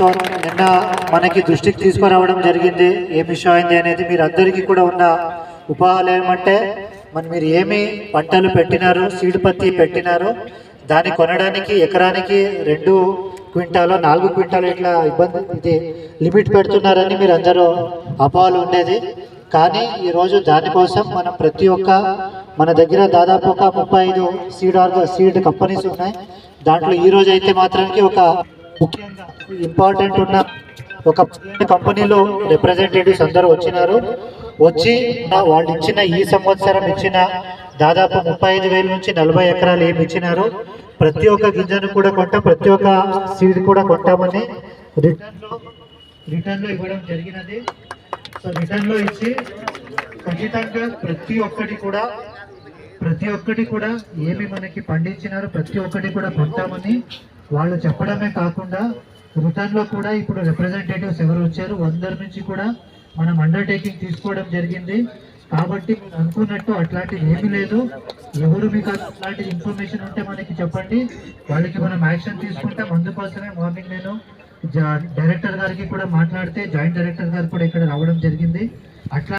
So నిన్న మనకి దృష్టికి తీసుకురావడం జరిగింది. ఏ విషయం అయింది అనేది మీరు అందరికీ కూడా ఉన్న ఉపాయాలు ఏమంటే మరి మీరు ఏమి పంటలు పెట్టినారు సీడ్ పత్తి పెట్టినారు దాన్ని కొనడానికి ఎకరానికి రెండు క్వింటాలు నాలుగు క్వింటాలు ఇట్లా ఇబ్బంది ఇది లిమిట్ పెడుతున్నారని మీరు అందరూ అపోహలు ఉండేది. కానీ ఈరోజు దానికోసం మనం ప్రతి ఒక్క మన దగ్గర దాదాపు ఒక ముప్పై ఐదు సీడ్ ఆర్గ సీడ్ కంపెనీస్ ఉన్నాయి. దాంట్లో ఈ అయితే మాత్రానికి ఒక ముఖ్యంగా ఇంపార్టెంట్ ఉన్న ఒక కంపెనీలో రిప్రజెంటేటివ్స్ అందరూ వచ్చినారు. వచ్చి నా- వాళ్ళు ఇచ్చిన ఈ సంవత్సరం ఇచ్చిన దాదాపు ముప్పై ఐదు వేల నుంచి నలభై ఎకరాలు ఏమి ఇచ్చినారు. ప్రతి ఒక్క గింజను కూడా కొంటాం ప్రతి ఒక్క సీడ్ కూడా కొంటామని రిటర్న్లో రిటర్న్లో ఇవ్వడం జరిగినది. సో రిటర్న్లో ఇచ్చి ఖచ్చితంగా ప్రతి ఒక్కటి కూడా ప్రతి ఒక్కటి కూడా ఏమి మనకి పండించినారు ప్రతి ఒక్కటి కూడా కొంటామని వాళ్ళు చెప్పడమే కాకుండా రిటర్న్లో కూడా ఇప్పుడు రిప్రజెంటేటివ్స్ ఎవరు వచ్చారు అందరి నుంచి కూడా మనం అండర్టేకింగ్ తీసుకోవడం జరిగింది. కాబట్టి మీరు అనుకున్నట్టు అట్లాంటిది ఏమీ లేదు. ఎవరు మీకు అట్లాంటి ఇన్ఫర్మేషన్ ఉంటే మనకి చెప్పండి. వాళ్ళకి మనం యాక్షన్ తీసుకుంటాం. అందుకోసమే మార్నింగ్ నేను డైరెక్టర్ గారికి కూడా మాట్లాడితే జాయింట్ డైరెక్టర్ గారు కూడా ఇక్కడ రావడం జరిగింది. అట్లా